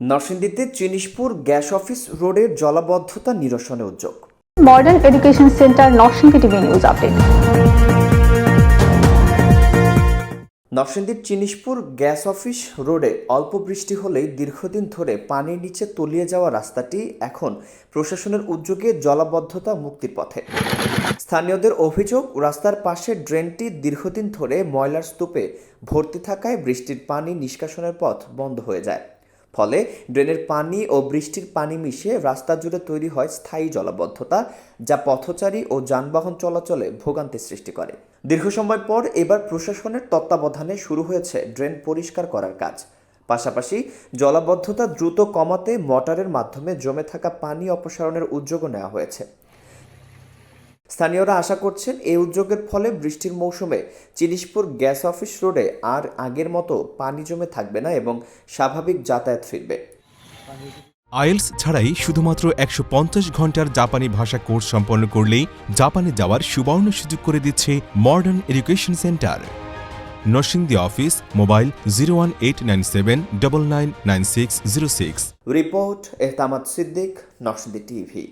নরসিংদীতে Chinishpur gas office রোডের জলাবদ্ধতা নিরসনে উদ্যোগ। Modern education centre Narsingdi TV news update. নরসিংদীর চিনিশপুর গ্যাস অফিস রোডে অল্প বৃষ্টি হলেই দীর্ঘদিন ধরে পানির নিচে তলিয়ে যাওয়া রাস্তাটি এখন প্রশাসনের উদ্যোগে জলাবদ্ধতা মুক্তির পথে। স্থানীয়দের অভিযোগ রাস্তার পাশে ড্রেনটি দীর্ঘদিন ধরে ময়লার স্তূপে ভর্তি থাকায় বৃষ্টির পানি নিষ্কাশনের পথ বন্ধ হয়ে যায়। ফলে ড্রেনের পানি ও বৃষ্টির পানি মিশে রাস্তা জুড়ে তৈরি হয় স্থায়ী জলাবদ্ধতা, যা পথচারী ও যানবাহন চলাচলে ভোগান্তি সৃষ্টি করে। দীর্ঘ সময় পর এবার প্রশাসনের তত্ত্বাবধানে শুরু হয়েছে ড্রেন পরিষ্কার করার কাজ। পাশাপাশি জলাবদ্ধতা দ্রুত কমাতে মোটরের মাধ্যমে জমে থাকা পানি অপসারণের উদ্যোগও নেওয়া হয়েছে। স্থানীয়রা আশা করছেন এই উদ্যোগের ফলে বৃষ্টির মৌসুমে চিনিশপুর গ্যাস অফিস রোডে আর আগের মতো পানি জমে থাকবে না এবং স্বাভাবিক যাতায়াত ফিরবে। আইএলস ছাড়াই শুধুমাত্র একশো পঞ্চাশ ঘণ্টার জাপানি ভাষা কোর্স সম্পন্ন করলেই জাপানে যাওয়ার সুবর্ণ সুযোগ করে দিচ্ছে modern education centre. Narsingdi office mobile zero one eight nine seven double nine nine six zero six. Report Ehtamad Siddique Narsingdi TV.